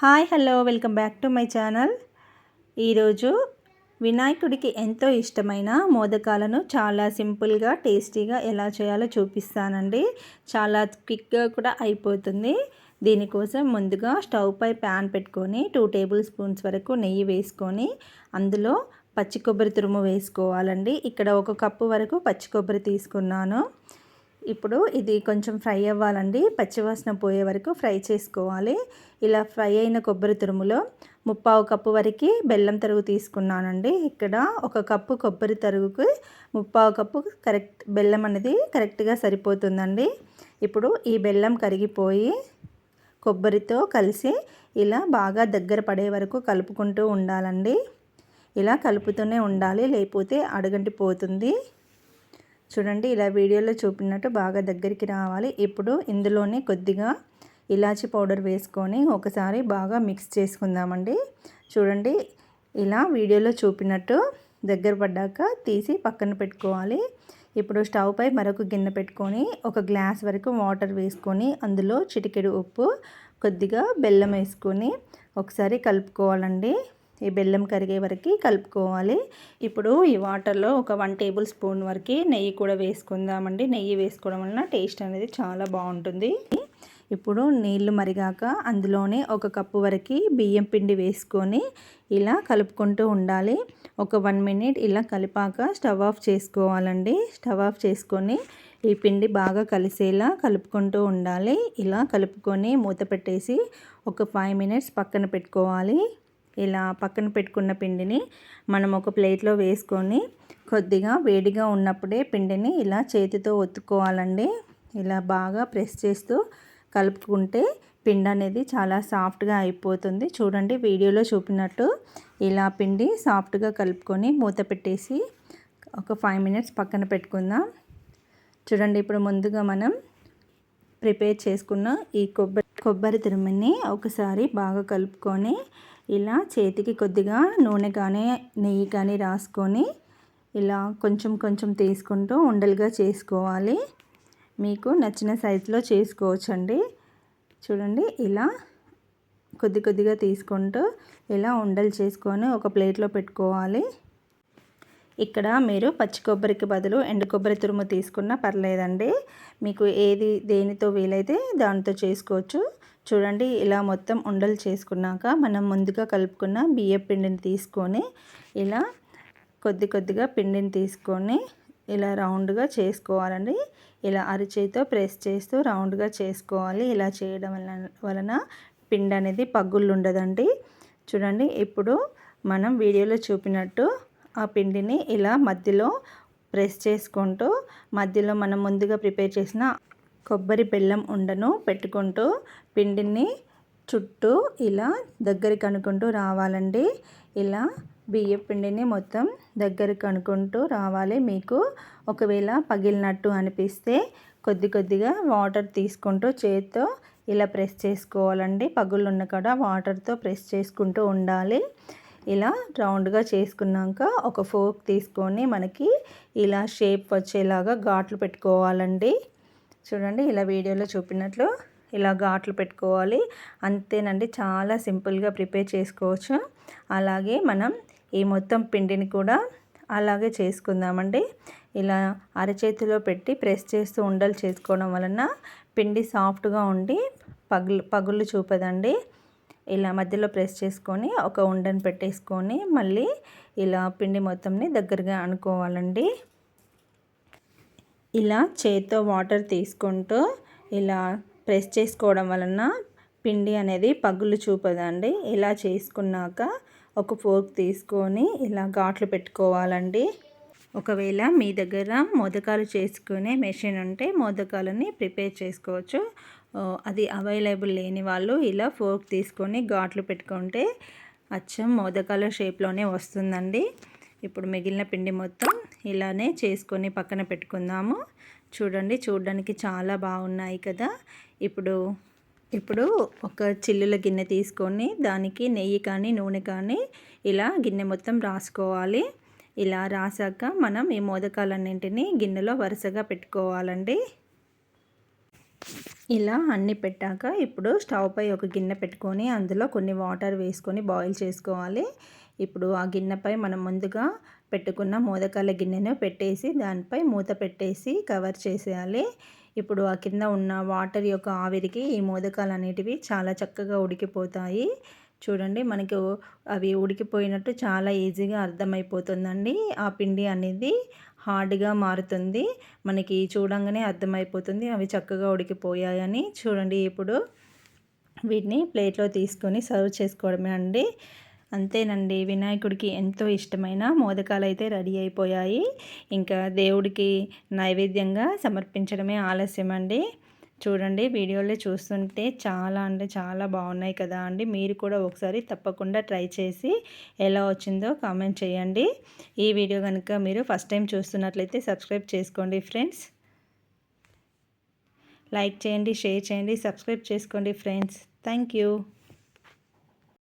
Hi hello welcome back to my channel. ఈరోజు వినాయకుడికి ఎంతో ఇష్టమైన మోదకాలను చాలా సింపుల్గా టేస్టీగా ఎలా చేయాలో చూపిస్తానండి. చాలా క్విక్గా కూడా అయిపోతుంది. దీనికోసం ముందుగా స్టవ్ పై ప్యాన్ పెట్టుకొని టూ టేబుల్ స్పూన్స్ వరకు నెయ్యి వేసుకొని అందులో పచ్చి కొబ్బరి తురుము వేసుకోవాలండి. ఇక్కడ ఒక కప్పు వరకు పచ్చి కొబ్బరి తీసుకున్నాను. ఇప్పుడు ఇది కొంచెం ఫ్రై అవ్వాలండి. పచ్చివాసన పోయే వరకు ఫ్రై చేసుకోవాలి. ఇలా ఫ్రై అయిన కొబ్బరి తురుములో ముప్పావు కప్పు వరకు బెల్లం తరుగు తీసుకున్నానండి. ఇక్కడ ఒక కప్పు కొబ్బరి తరుగుకి ముప్పావు కప్పు కరెక్ట్ బెల్లం అనేది కరెక్ట్గా సరిపోతుందండి. ఇప్పుడు ఈ బెల్లం కరిగిపోయి కొబ్బరితో కలిసి ఇలా బాగా దగ్గర పడే వరకు కలుపుకుంటూ ఉండాలండి. ఇలా కలుపుతూనే ఉండాలి. లేకపోతే అడగంటి పోతుంది. చూడండి ఇలా వీడియోలో చూపినట్టు బాగా దగ్గరికి రావాలి. ఇప్పుడు ఇందులోనే కొద్దిగా ఇలాచి పౌడర్ వేసుకొని ఒకసారి బాగా మిక్స్ చేసుకుందామండి. చూడండి ఇలా వీడియోలో చూపినట్టు దగ్గర పడ్డాక తీసి పక్కన పెట్టుకోవాలి. ఇప్పుడు స్టవ్ పై మరొక గిన్నె పెట్టుకొని ఒక గ్లాస్ వరకు వాటర్ వేసుకొని అందులో చిటికెడు ఉప్పు కొద్దిగా బెల్లం వేసుకొని ఒకసారి కలుపుకోవాలండి. ఈ బెల్లం కరిగే వరకు కలుపుకోవాలి. ఇప్పుడు ఈ వాటర్లో ఒక వన్ టేబుల్ స్పూన్ వరకు నెయ్యి కూడా వేసుకుందామండి. నెయ్యి వేసుకోవడం వలన టేస్ట్ అనేది చాలా బాగుంటుంది. ఇప్పుడు నీళ్ళు మరిగాక అందులోనే ఒక కప్పు వరకు బియ్యం పిండి వేసుకొని ఇలా కలుపుకుంటూ ఉండాలి. ఒక వన్ మినిట్ ఇలా కలిపాక స్టవ్ ఆఫ్ చేసుకోవాలండి. స్టవ్ ఆఫ్ చేసుకొని ఈ పిండి బాగా కలిసేలా కలుపుకుంటూ ఉండాలి. ఇలా కలుపుకొని మూత పెట్టేసి ఒక ఫైవ్ మినిట్స్ పక్కన పెట్టుకోవాలి. ఇలా పక్కన పెట్టుకున్న పిండిని మనం ఒక ప్లేట్లో వేసుకొని కొద్దిగా వేడిగా ఉన్నప్పుడే పిండిని ఇలా చేతితో ఒత్తుకోవాలండి. ఇలా బాగా ప్రెస్ చేస్తూ కలుపుకుంటే పిండి అనేది చాలా సాఫ్ట్గా అయిపోతుంది. చూడండి వీడియోలో చూపినట్టు ఇలా పిండి సాఫ్ట్గా కలుపుకొని మూత పెట్టేసి ఒక ఫైవ్ మినిట్స్ పక్కన పెట్టుకుందాం. చూడండి ఇప్పుడు ముందుగా మనం ప్రిపేర్ చేసుకున్న ఈ కొబ్బరి కొబ్బరి తురుముని ఒకసారి బాగా కలుపుకొని ఇలా చేతికి కొద్దిగా నూనె కానీ నెయ్యి కానీ రాసుకొని ఇలా కొంచెం కొంచెం తీసుకుంటూ ఉండలుగా చేసుకోవాలి. మీకు నచ్చిన సైజులో చేసుకోవచ్చండి. చూడండి ఇలా కొద్ది కొద్దిగా తీసుకుంటూ ఇలా ఉండలు చేసుకొని ఒక ప్లేట్లో పెట్టుకోవాలి. ఇక్కడ మీరు పచ్చి కొబ్బరికి బదులు ఎండు కొబ్బరి తురుము తీసుకున్నా పర్లేదండి. మీకు ఏది దేనితో వీలైతే దానితో చేసుకోవచ్చు. చూడండి ఇలా మొత్తం ఉండలు చేసుకున్నాక మనం ముందుగా కలుపుకున్న బియ్య పిండిని తీసుకొని ఇలా కొద్ది కొద్దిగా పిండిని తీసుకొని ఇలా రౌండ్గా చేసుకోవాలండి. ఇలా అరిచేతో ప్రెస్ చేస్తూ రౌండ్గా చేసుకోవాలి. ఇలా చేయడం వలన పిండి అనేది పగ్గుళ్ళు ఉండదండి. చూడండి ఇప్పుడు మనం వీడియోలో చూపినట్టు ఆ పిండిని ఇలా మధ్యలో ప్రెస్ చేసుకుంటూ మధ్యలో మనం ముందుగా ప్రిపేర్ చేసిన కొబ్బరి బెల్లం ఉండను పెట్టుకుంటూ పిండిని చుట్టూ ఇలా దగ్గరికి అనుకుంటూ రావాలండి. ఇలా బియ్య పిండిని మొత్తం దగ్గరికి అనుకుంటూ రావాలి. మీకు ఒకవేళ పగిలినట్టు అనిపిస్తే కొద్ది కొద్దిగా వాటర్ తీసుకుంటూ చేతితో ఇలా ప్రెస్ చేసుకోవాలండి. పగులున్న ఉన్న వాటర్తో ప్రెస్ చేసుకుంటూ ఉండాలి. ఇలా రౌండ్గా చేసుకున్నాక ఒక ఫోక్ తీసుకొని మనకి ఇలా షేప్ వచ్చేలాగా ఘాట్లు పెట్టుకోవాలండి. చూడండి ఇలా వీడియోలో చూపినట్లు ఇలా ఘాట్లు పెట్టుకోవాలి. అంతేనండి చాలా సింపుల్గా ప్రిపేర్ చేసుకోవచ్చు. అలాగే మనం ఈ మొత్తం పిండిని కూడా అలాగే చేసుకుందామండి. ఇలా అరచేతిలో పెట్టి ప్రెస్ చేస్తూ ఉండలు చేసుకోవడం వలన పిండి సాఫ్ట్గా ఉండి పగులు పగులు చూపదండి. ఇలా మధ్యలో ప్రెస్ చేసుకొని ఒక ఉండని పెట్టేసుకొని మళ్ళీ ఇలా పిండి మొత్తంని దగ్గరగా అనుకోవాలండి. ఇలా చేత్తో వాటర్ తీసుకుంటూ ఇలా ప్రెస్ చేసుకోవడం వలన పిండి అనేది పగులు చూపదండి. ఇలా చేసుకున్నాక ఒక ఫోర్క్ తీసుకొని ఇలా ఘాట్లు పెట్టుకోవాలండి. ఒకవేళ మీ దగ్గర మోదకాలు చేసుకునే మెషిన్ ఉంటే మోదకాలని ప్రిపేర్ చేసుకోవచ్చు. అది అవైలబుల్ లేని వాళ్ళు ఇలా ఫోర్క్ తీసుకొని ఘాట్లు పెట్టుకుంటే అచ్చం మోదకాల షేప్లోనే వస్తుందండి. ఇప్పుడు మిగిలిన పిండి మొత్తం ఇలానే చేసుకొని పక్కన పెట్టుకుందాము. చూడండి చూడడానికి చాలా బాగున్నాయి కదా. ఇప్పుడు ఇప్పుడు ఒక చిల్లుల గిన్నె తీసుకొని దానికి నెయ్యి కానీ నూనె కానీ ఇలా గిన్నె మొత్తం రాసుకోవాలి. ఇలా రాసాక మనం ఈ మోదకాలన్నింటినీ గిన్నెలో వరుసగా పెట్టుకోవాలండి. ఇలా అన్నీ పెట్టాక ఇప్పుడు స్టవ్ పై ఒక గిన్నె పెట్టుకొని అందులో కొన్ని వాటర్ వేసుకొని బాయిల్ చేసుకోవాలి. ఇప్పుడు ఆ గిన్నెపై మనం ముందుగా పెట్టుకున్న మోదకాల గిన్నెను పెట్టేసి దానిపై మూత పెట్టేసి కవర్ చేసేయాలి. ఇప్పుడు ఆ కింద ఉన్న వాటర్ యొక్క ఆవిరికి ఈ మోదకాలు అనేటివి చాలా చక్కగా ఉడికిపోతాయి. చూడండి మనకు అవి ఉడికిపోయినట్టు చాలా ఈజీగా అర్థమైపోతుందండి. ఆ పిండి అనేది హార్డ్గా మారుతుంది. మనకి చూడంగానే అర్థమైపోతుంది అవి చక్కగా ఉడికిపోయాయని. చూడండి ఇప్పుడు వీటిని ప్లేట్లో తీసుకొని సర్వ్ చేసుకోవడమే అండి. అంతేనండి వినాయకుడికి ఎంతో ఇష్టమైన మోదకాలు అయితే రెడీ అయిపోయాయి. ఇంకా దేవుడికి నైవేద్యంగా సమర్పించడమే ఆలస్యం అండి చూడండి వీడియోలో చూస్తుంటే చాలా అంటే చాలా బాగున్నాయి కదా అండి. మీరు కూడా ఒకసారి తప్పకుండా ట్రై చేసి ఎలా వచ్చిందో కామెంట్ చేయండి. ఈ వీడియో కనుక మీరు ఫస్ట్ టైం చూస్తున్నట్లయితే సబ్స్క్రైబ్ చేసుకోండి ఫ్రెండ్స్. లైక్ చేయండి షేర్ చేయండి సబ్స్క్రైబ్ చేసుకోండి ఫ్రెండ్స్. Thank you.